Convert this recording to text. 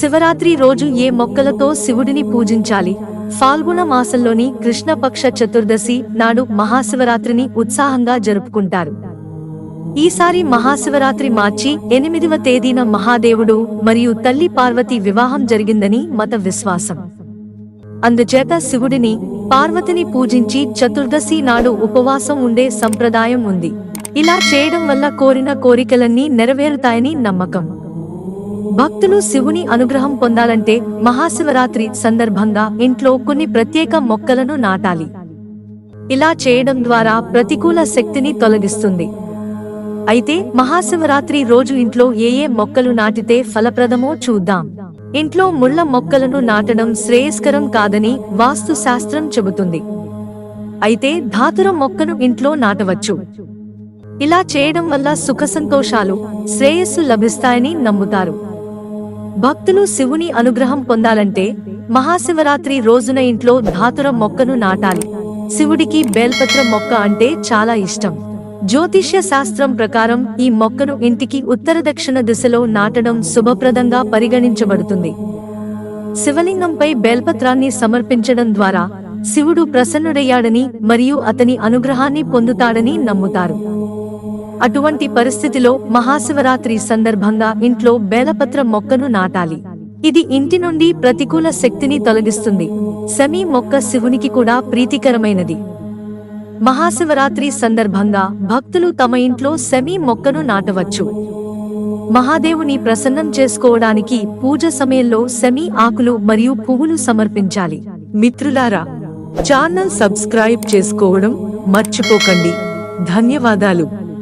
శివరాత్రి రోజు ఏ మొక్కలతో శివుడిని పూజించాలి? ఫాల్గుణ మాసంలోని కృష్ణపక్ష చతుర్దశి నాడు మహాశివరాత్రిని ఉత్సాహంగా జరుపుకుంటారు. ఈసారి మహాశివరాత్రి మార్చి ఎనిమిదవ తేదీన మహాదేవుడు మరియు తల్లి పార్వతి వివాహం జరిగిందని మత విశ్వాసం. అందుచేత శివుడిని పార్వతిని పూజించి చతుర్దశి నాడు ఉపవాసం ఉండే సంప్రదాయం ఉంది. ఇలా చేయడం వల్ల కోరిన కోరికలన్నీ నెరవేరుతాయని నమ్మకం. భక్తులు శివుని అనుగ్రహం పొందాలంటే మహాశివరాత్రి సందర్భంగా ఇంట్లో కొన్ని ప్రత్యేక మొక్కలను నాటాలి. ఇలా చేయడం ద్వారా ప్రతికూల శక్తిని తొలగిస్తుంది. అయితే మహాశివరాత్రి రోజు ఇంట్లో ఏ ఏ మొక్కలు నాటితే ఫలప్రదమో చూద్దాం. ఇంట్లో ముళ్ళ మొక్కలను నాటడం శ్రేయస్కరం కాదని వాస్తు శాస్త్రం చెబుతుంది. అయితే ధాతుర మొక్కను ఇంట్లో నాటవచ్చు. ఇలా చేయడం వల్ల సుఖ సంతోషాలు శ్రేయస్సు లభిస్తాయని నమ్ముతారు. భక్తులు శివుని అనుగ్రహం పొందాలంటే మహాశివరాత్రి రోజున ఇంట్లో ధాతుర మొక్కను నాటాలి. శివుడికి బేల్పత్ర మొక్క అంటే చాలా ఇష్టం. జ్యోతిష్య శాస్త్రం ప్రకారం ఈ మొక్కను ఇంటికి ఉత్తర దక్షిణ దిశలో నాటడం శుభప్రదంగా పరిగణించబడుతుంది. శివలింగంపై బేల్పత్రాన్ని సమర్పించడం ద్వారా శివుడు ప్రసన్నుడయ్యాడని మరియు అతని అనుగ్రహాన్ని పొందుతాడని నమ్ముతారు. అటువంటి పరిస్థితిలో మహాశివరాత్రి సందర్భంగా ఇంట్లో బేలపత్ర మొక్కను నాటాలి. ఇది ఇంటి నుండి ప్రతికూల శక్తిని తొలగిస్తుంది. సమీ మొక్క శివునికి కూడా ప్రీతికరమైనది. మహాశివరాత్రి సందర్భంగా భక్తులు తమ ఇంట్లో సెమీ మొక్కను నాటవచ్చు. మహాదేవుని ప్రసన్నం చేసుకోవడానికి పూజ సమయంలో సెమీ ఆకులు మరియు పువ్వులు సమర్పించాలి. మిత్రులారా ఛానల్ సబ్స్క్రైబ్ చేసుకోవడం మర్చిపోకండి. ధన్యవాదాలు.